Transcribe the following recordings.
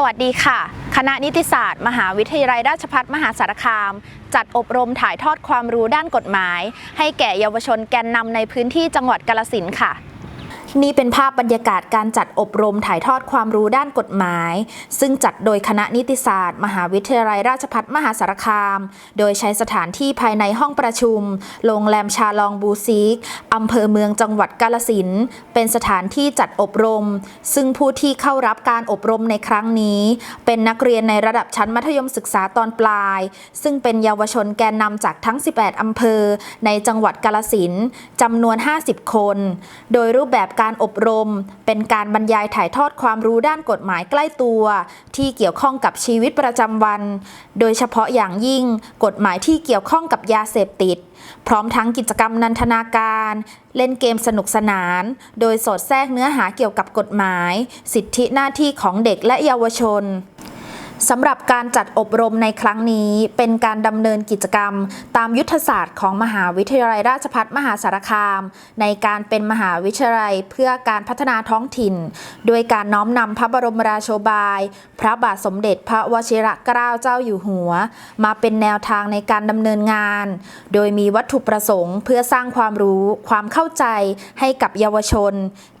สวัสดีค่ะ คณะนิติศาสตร์ มหาวิทยาลัยราชภัฏมหาสารคาม จัดอบรมถ่ายทอดความรู้ด้านกฎหมาย ให้แก่เยาวชนแกนนำในพื้นที่จังหวัดกาลสินค่ะ นี่เป็นภาพบรรยากาศการจัดอบรมถ่ายทอดความรู้ด้านกฎหมาย ซึ่งจัดโดยคณะนิติศาสตร์ มหาวิทยาลัยราชภัฏมหาสารคาม โดยใช้สถานที่ภายในห้องประชุม โรงแรมชาลองบูซิกอำเภอเมืองจังหวัดกาลสินเป็นสถานที่จัดอบรม ซึ่งผู้ที่เข้ารับการอบรมในครั้งนี้ เป็นนักเรียนในระดับชั้นมัธยมศึกษาตอนปลาย ซึ่งเป็นเยาวชนแกนนำจากทั้ง 18อำเภอ ในจังหวัดกาลสินจำนวน 50 คน โดยรูปแบบการการอบรม เป็นการบรรยายถ่ายทอดความรู้ด้านกฎหมายใกล้ตัว ที่เกี่ยวข้องกับชีวิตประจำวัน โดยเฉพาะอย่างยิ่งกฎหมายที่เกี่ยวข้องกับยาเสพติด พร้อมทั้งกิจกรรมนันทนาการ เล่นเกมสนุกสนาน โดยสอดแทรกเนื้อหาเกี่ยวกับกฎหมาย สิทธิหน้าที่ของเด็กและเยาวชน สำหรับการจัดอบรมในครั้งนี้เป็นการดำเนินกิจกรรม ตามยุทธศาสตร์ของมหาวิทยาลัยราชภัฏมหาสารคาม ในการเป็นมหาวิทยาลัยเพื่อการพัฒนาท้องถิ่น โดยการน้อมนำพระบรมราโชบาย พระบาทสมเด็จพระวชิรเกล้าเจ้าอยู่หัว มาเป็นแนวทางในการดำเนินงาน โดยมีวัตถุประสงค์ เพื่อสร้างความรู้ ความเข้าใจให้กับเยาวชน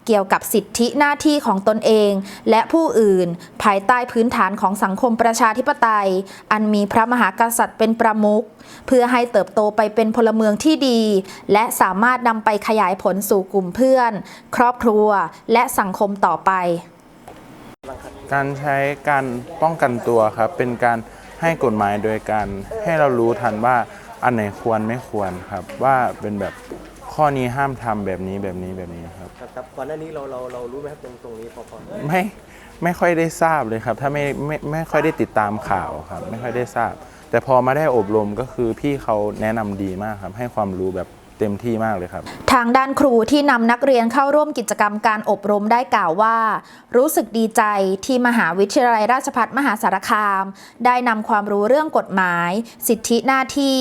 เกี่ยวกับสิทธิหน้าที่ของตนเอง และผู้อื่น ภายใต้พื้นฐานของสังคมประชาธิปไตย อันมีพระมหากษัตริย์เป็นประมุขเพื่อให้เติบโตไปเป็นพลเมืองที่ดี และสามารถนำไปขยายผลสู่กลุ่มเพื่อน ครอบครัว และสังคมต่อไป การใช้การป้องกันตัวครับเป็นการให้กฎหมายโดยการให้เรารู้ทันว่าอันไหนควรไม่ควรครับ ว่าเป็นแบบ ข้อนี้ห้ามทำแบบนี้แบบนี้แบบนี้ครับครับครับก่อนหน้านี้เราเราเรารู้ไหมครับตรงตรงนี้พอพอไม่ไม่ค่อยได้ทราบเลยครับ ถ้าไม่ไม่ไม่ค่อยได้ติดตามข่าวครับ ไม่ค่อยได้ทราบ แต่พอมาได้อบรมก็คือพี่เขาแนะนำดีมากครับ ให้ความรู้แบบ เต็มที่มากเลยครับ ทางด้านครูที่นำนักเรียนเข้าร่วมกิจกรรมการอบรมได้กล่าวว่า รู้สึกดีใจที่มหาวิทยาลัยราชภัฏมหาสารคาม ได้นำความรู้เรื่องกฎหมาย สิทธิหน้าที่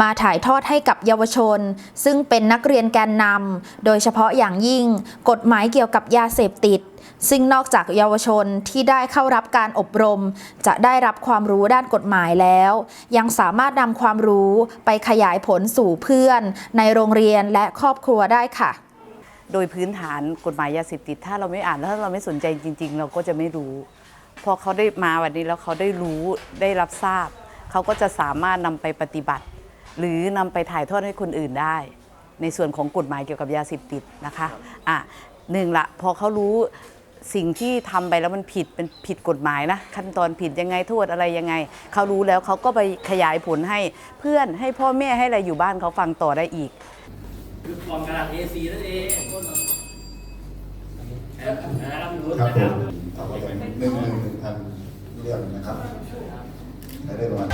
มาถ่ายทอดให้กับเยาวชน ซึ่งเป็นนักเรียนแกนนำโดยเฉพาะอย่างยิ่ง กฎหมายเกี่ยวกับยาเสพติด ซึ่งนอกจากเยาวชนที่ได้เข้ารับการอบรม จะได้รับความรู้ด้านกฎหมายแล้ว ยังสามารถนำความรู้ไปขยายผลสู่เพื่อน ในโรงเรียนและครอบครัวได้ค่ะ โดยพื้นฐานกฎหมายยาเสพติดถ้าเราไม่อ่านแล้วถ้าเราไม่สนใจจริง ๆ เราก็จะไม่รู้ พอเขาได้มาวันนี้แล้วเขาได้รู้ได้รับทราบ เขาก็จะสามารถนำไปปฏิบัติ หรือนำไปถ่ายทอดให้คนอื่นได้ในส่วนของกฎหมายเกี่ยวกับยาเสพติดนะคะอะหนึ่งละพอเขารู้สิ่งที่ทำไปแล้วมันผิดเป็นผิดกฎหมายนะ ขั้นตอนผิดยังไงโทษอะไรยังไง เขารู้แล้วเขาก็ไปขยายผลให้เพื่อนให้พ่อแม่ให้อะไรอยู่บ้านเขาฟังต่อได้อีกคือฟอร์มกระดาษ A4 นั่นเองนะครับรู้ครับผครับมหนึ่งหมื่นหนึ่งพันเรื่องนะครับได้ประมาณ